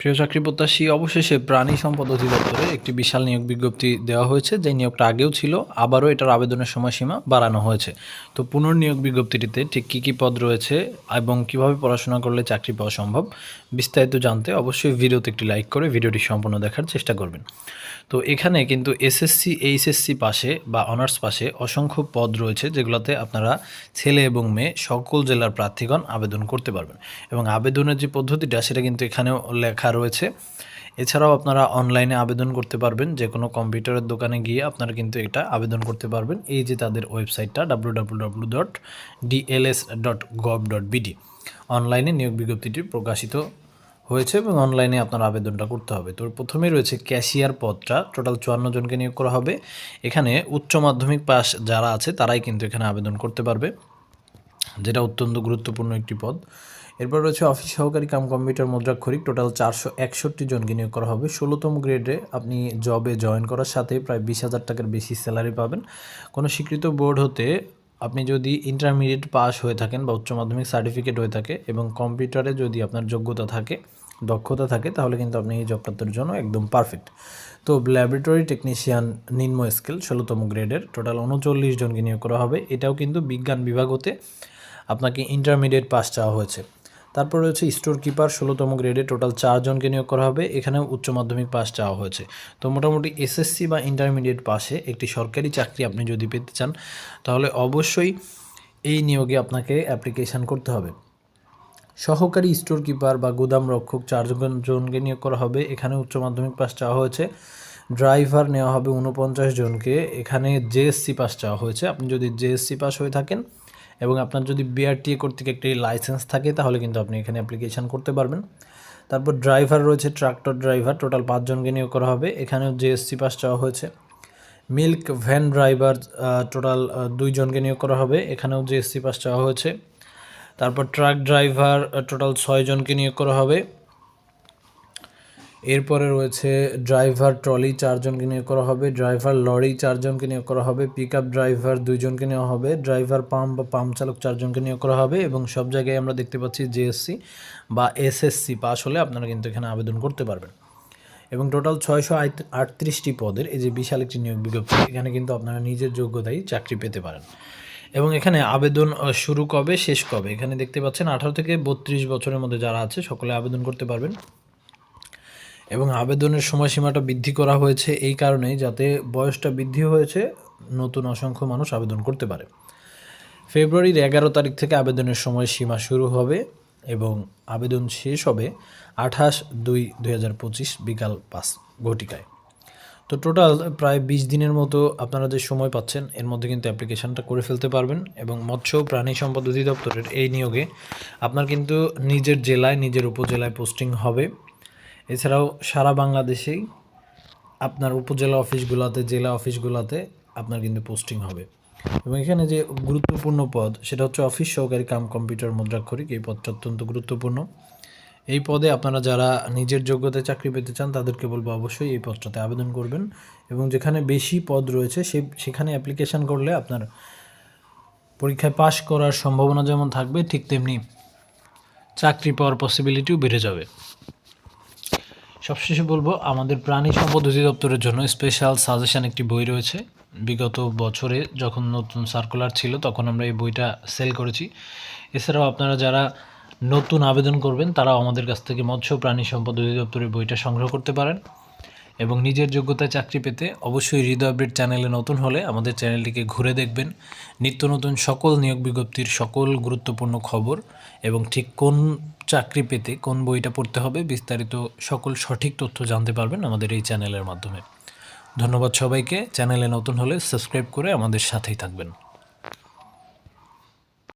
প্রিয় চাকরি প্রত্যাশী অবশেষে প্রাণী সম্পদ অধিদপ্তরে একটি বিশাল নিয়োগ বিজ্ঞপ্তি দেওয়া হয়েছে। যে নিয়োগটা আগেও ছিল, আবারও এটার আবেদনের সময়সীমা বাড়ানো হয়েছে। তো পুনর্নিয়োগ বিজ্ঞপ্তিটিতে ঠিক কী কী পদ রয়েছে এবং কীভাবে পড়াশোনা করলে চাকরি পাওয়া সম্ভব, বিস্তারিত জানতে অবশ্যই ভিডিওতে একটি লাইক করে ভিডিওটি সম্পূর্ণ দেখার চেষ্টা করবেন। তো এখানে কিন্তু এসএসসি এইচএসসি পাশে বা অনার্স পাশে অসংখ্য পদ রয়েছে, যেগুলোতে আপনারা ছেলে এবং মেয়ে সকল জেলার প্রার্থীগণ আবেদন করতে পারবেন। এবং আবেদনের যে পদ্ধতিটা, সেটা কিন্তু এখানেও লেখা রয়েছে। এছাড়াও আপনারা অনলাইনে আবেদন করতে পারবেন। যে কোনো কম্পিউটারের দোকানে গিয়ে আপনারা কিন্তু এটা আবেদন করতে পারবেন। এই যে তাদের ওয়েবসাইটটা বিডি অনলাইনে নিয়োগ বিজ্ঞপ্তিটি প্রকাশিত হয়েছে এবং অনলাইনে আপনার আবেদনটা করতে হবে। তো প্রথমেই রয়েছে ক্যাশিয়ার পদটা। টোটাল চুয়ান্ন জনকে নিয়োগ করা হবে। এখানে উচ্চ মাধ্যমিক পাস যারা আছে তারাই কিন্তু এখানে আবেদন করতে পারবে। যেটা অত্যন্ত গুরুত্বপূর্ণ একটি পদ। এরপর রয়েছে অফিস সহকারী কাম কম্পিউটার মুদ্রাক্ষরিক টোটাল চারশো একষট্টি জনকে নিয়োগ করা হবে। ষোলোতম গ্রেডে আপনি জবে জয়েন করার সাথে প্রায় বিশ হাজার টাকার বেশি স্যালারি পাবেন। কোনো স্বীকৃত বোর্ড হতে আপনি যদি ইন্টারমিডিয়েট পাস হয়ে থাকেন বা উচ্চ মাধ্যমিক সার্টিফিকেট হয়ে থাকে এবং কম্পিউটারে যদি আপনার যোগ্যতা থাকে, দক্ষতা থাকে, তাহলে কিন্তু আপনি এই জব প্রাপ্তির জন্য একদম পারফেক্ট তো ল্যাবরেটরি টেকনিশিয়ান নিম্ন স্কেল ষোলোতম গ্রেডের টোটাল উনচল্লিশ জনকে নিয়োগ করা হবে। এটাও কিন্তু বিজ্ঞান বিভাগ হতে আপনাকে ইন্টারমিডিয়েট পাস চাওয়া হয়েছে। তারপর রয়েছে স্টোর কিপার, ষোলোতম গ্রেডে টোটাল চারজনকে নিয়োগ করা হবে। এখানেও উচ্চ মাধ্যমিক পাস চাওয়া হয়েছে। তো মোটামুটি এসএসসি বা ইন্টারমিডিয়েট পাশে একটি সরকারি চাকরি আপনি যদি পেতে চান, তাহলে অবশ্যই এই নিয়োগে আপনাকে অ্যাপ্লিকেশান করতে হবে। সহকারী স্টোর কিপার বা গুদাম রক্ষক চারজন জনকে নিয়োগ করা হবে। এখানে উচ্চ মাধ্যমিক পাস চাওয়া হয়েছে। ড্রাইভার নেওয়া হবে উনপঞ্চাশ জনকে। এখানে জেএসসি পাস চাওয়া হয়েছে। আপনি যদি জেএসসি পাস হয়ে থাকেন এবং আপনার যদি বিআরটিএ কর্তৃক একটি লাইসেন্স থাকে, তাহলে কিন্তু আপনি এখানে অ্যাপ্লিকেশান করতে পারবেন। তারপর ড্রাইভার রয়েছে ট্রাক্টর ড্রাইভার টোটাল পাঁচজনকে নিয়োগ করা হবে। এখানেও জিএসসি পাস চাওয়া হয়েছে। মিল্ক ভ্যান ড্রাইভার টোটাল দুইজনকে নিয়োগ করা হবে। এখানেও জিএসসি পাস চাওয়া হয়েছে। তারপর ট্রাক ড্রাইভার টোটাল ছয়জনকে নিয়োগ করা হবে। এরপরে রয়েছে ড্রাইভার, ট্রলি চারজনকে নিয়োগ করা হবে, ড্রাইভার, লরি চারজনকে নিয়োগ করা হবে পিক আপ ড্রাইভার দুইজনকে নেওয়া হবে, ড্রাইভার, পাম্প বা পাম্প চালক চারজনকে নিয়োগ করা হবে এবং সব জায়গায় আমরা দেখতে পাচ্ছি জেএসসি বা এসএসসি পাস হলে আপনারা কিন্তু এখানে আবেদন করতে পারবেন। এবং টোটাল ছয়শো আটত্রিশটি পদের এই যে বিশাল একটি নিয়োগ বিজ্ঞপ্তি, এখানে কিন্তু আপনারা নিজের যোগ্যতায় চাকরি পেতে পারেন। এবং এখানে আবেদন শুরু কবে, শেষ কবে? এখানে দেখতে পাচ্ছেন আঠারো থেকে বত্রিশ বছরের মধ্যে যারা আছে, সকলে আবেদন করতে পারবেন। এবং আবেদনের সময়সীমাটা বৃদ্ধি করা হয়েছে এই কারণেই যাতে বয়সটা বৃদ্ধি হয়েছে, নতুন অসংখ্য মানুষ আবেদন করতে পারে। ফেব্রুয়ারির এগারো তারিখ থেকে আবেদনের সময়সীমা শুরু হবে এবং আবেদন শেষ হবে আঠাশ দুই দুই বিকাল পাঁচ ঘটিকায়। তো টোটাল প্রায় বিশ দিনের মতো আপনারা যে সময় পাচ্ছেন, এর মধ্যে কিন্তু অ্যাপ্লিকেশনটা করে ফেলতে পারবেন এবং মৎস্য প্রাণী সম্পদ অধিদপ্তরের এই নিয়োগে আপনার কিন্তু নিজের জেলায়, নিজের উপজেলায় পোস্টিং হবে। এছাড়াও সারা বাংলাদেশেই আপনার উপজেলা অফিসগুলোতে, জেলা অফিসগুলোতে আপনার কিন্তু পোস্টিং হবে। এবং এখানে যে গুরুত্বপূর্ণ পদ, সেটা হচ্ছে অফিস সহকারী কাম কম্পিউটার মুদ্রাক্ষরিক, এই পদটা অত্যন্ত গুরুত্বপূর্ণ। এই পদে আপনারা যারা নিজের যোগ্যতায় চাকরি পেতে চান, তাদেরকে বলব অবশ্যই এই পদটাতে আবেদন করবেন। এবং যেখানে বেশি পদ রয়েছে সেই সেখানে অ্যাপ্লিকেশন করলে আপনার পরীক্ষায় পাশ করার সম্ভাবনা যেমন থাকবে, ঠিক তেমনি চাকরি পাওয়ার পসিবিলিটিও বেড়ে যাবে। সবশেষে বলব, আমাদের প্রাণী সম্পদ অধিদপ্তরের জন্য স্পেশাল সাজেশন একটি বই রয়েছে। বিগত বছরে যখন নতুন সার্কুলার ছিল, তখন আমরা এই বইটা সেল করেছি। এছাড়াও আপনারা যারা নতুন আবেদন করবেন, তারাও আমাদের কাছ থেকে মৎস্য প্রাণী সম্পদ অধিদপ্তরের বইটা সংগ্রহ করতে পারেন। এবং নিজের যোগ্যতায় চাকরি পেতে অবশ্যই হৃদয় আপডেট চ্যানেলে নতুন হলে আমাদের চ্যানেলটিকে ঘুরে দেখবেন। নিত্য নতুন সকল নিয়োগ বিজ্ঞপ্তির সকল গুরুত্বপূর্ণ খবর এবং ঠিক কোন চাকরি পেতে কোন বইটা পড়তে হবে বিস্তারিত সকল সঠিক তথ্য জানতে পারবেন আমাদের এই চ্যানেলের মাধ্যমে। ধন্যবাদ সবাইকে। চ্যানেলে নতুন হলে সাবস্ক্রাইব করে আমাদের সাথেই থাকবেন।